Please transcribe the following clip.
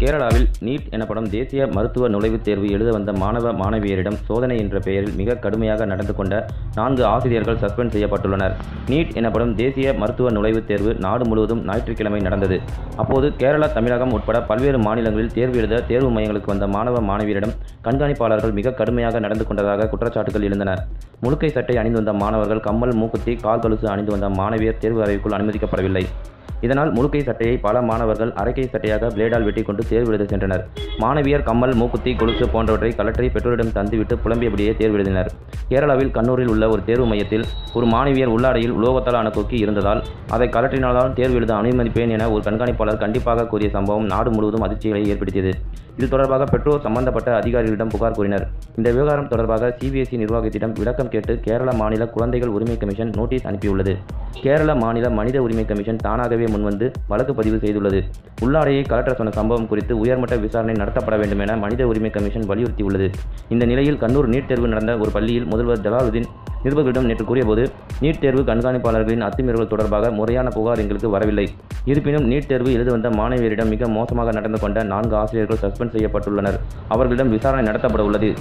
கேரளாவில் நீட் எனப்படும் தேசிய மருத்துவ நுழைவுத் தேர்வு எழுத வந்த மாணவ மாணவியரிடம் சோதனை என்ற பெயரில் மிக கடுமையாக நடந்து கொண்ட நான்கு ஆசிரியர்கள் சஸ்பெண்ட் செய்யப்பட்டுள்ளனர். நீட் எனப்படும் தேசிய மருத்துவ நுழைவுத் தேர்வு நாடு முழுவதும் ஞாயிற்றுக்கிழமை நடந்தது. அப்போது கேரளா தமிழகம் உட்பட பல்வேறு மாநிலங்களில் தேர்வு எழுத தேர்வு மையங்களுக்கு வந்த மாணவ மாணவியரிடம் கண்காணிப்பாளர்கள் மிக கடுமையாக நடந்து கொண்டதாக குற்றச்சாட்டுகள் எழுந்தன. முழுக்கை சட்டை அணிந்து வந்த மாணவர்கள் கம்மல் மூக்குத்தி கால் கொலுசு அணிந்து வந்த மாணவியர் தேர்வு அறைக்குள் அனுமதிக்கப்படவில்லை. இதனால் முழுக்கை சட்டையை பல மாணவர்கள் அரைக்கை சட்டையாக பிளேடால் வெட்டி கொண்டு தேர்வு எழுத சென்றனர். மாணவியர் கம்மல் மூக்குத்தி கொலுசு போன்றவற்றை கலெக்டரை பெற்றோரிடம் தந்துவிட்டு புலம்பியபடியே தேர்வு எழுதினர் கேரளாவில் கண்ணூரில் உள்ள ஒரு தேர்வு மையத்தில் ஒரு மாணவியர் உள்ளாடையில் உலோகத்தாலான கொக்கி இருந்ததால் அதை கலற்றினால்தான் தேர்வு எழுத அனுமதிப்பேன் என ஒரு கண்காணிப்பாளர் கண்டிப்பாக கூறிய சம்பவம் நாடு முழுவதும் அதிர்ச்சிகளை ஏற்படுத்தியது. இது தொடர்பாக பெற்றோர் சம்பந்தப்பட்ட அதிகாரிகளிடம் புகார் கூறினர். இந்த விவகாரம் தொடர்பாக சிபிஎஸ்இ நிர்வாகத்திடம் விளக்கம் கேட்டு கேரள மாநில குழந்தைகள் உரிமை கமிஷன் நோட்டீஸ் அனுப்பியுள்ளது. கேரள மாநில மனித உரிமை கமிஷன் தானாகவே முன்வந்து வழக்கு பதிவு செய்துள்ளது. உள்ளாடையை கலெக்டர் சொன்ன சம்பவம் குறித்து உயர்மட்ட விசாரணை நடத்தப்பட வேண்டும் என மனித உரிமை கமிஷன் வலியுறுத்தியுள்ளது. இந்த நிலையில் கண்ணூர் நீட் தேர்வு நடந்த ஒரு பள்ளியில் முதல்வர் ஜலாலுதீன் நிருபர்களிடம் நேற்று கூறியபோது நீட் தேர்வு கண்காணிப்பாளர்களின் அத்துமீறல்கள் தொடர்பாக முறையான புகார் எங்களுக்கு வரவில்லை. இருப்பினும் நீட் தேர்வு எழுத வந்த மாணவியரிடம் மிக மோசமாக நடந்து கொண்ட நான்கு ஆசிரியர்கள் சஸ்பெண்ட் செய்யப்பட்டுள்ளனர். அவர்களிடம் விசாரணை நடத்தப்பட உள்ளது.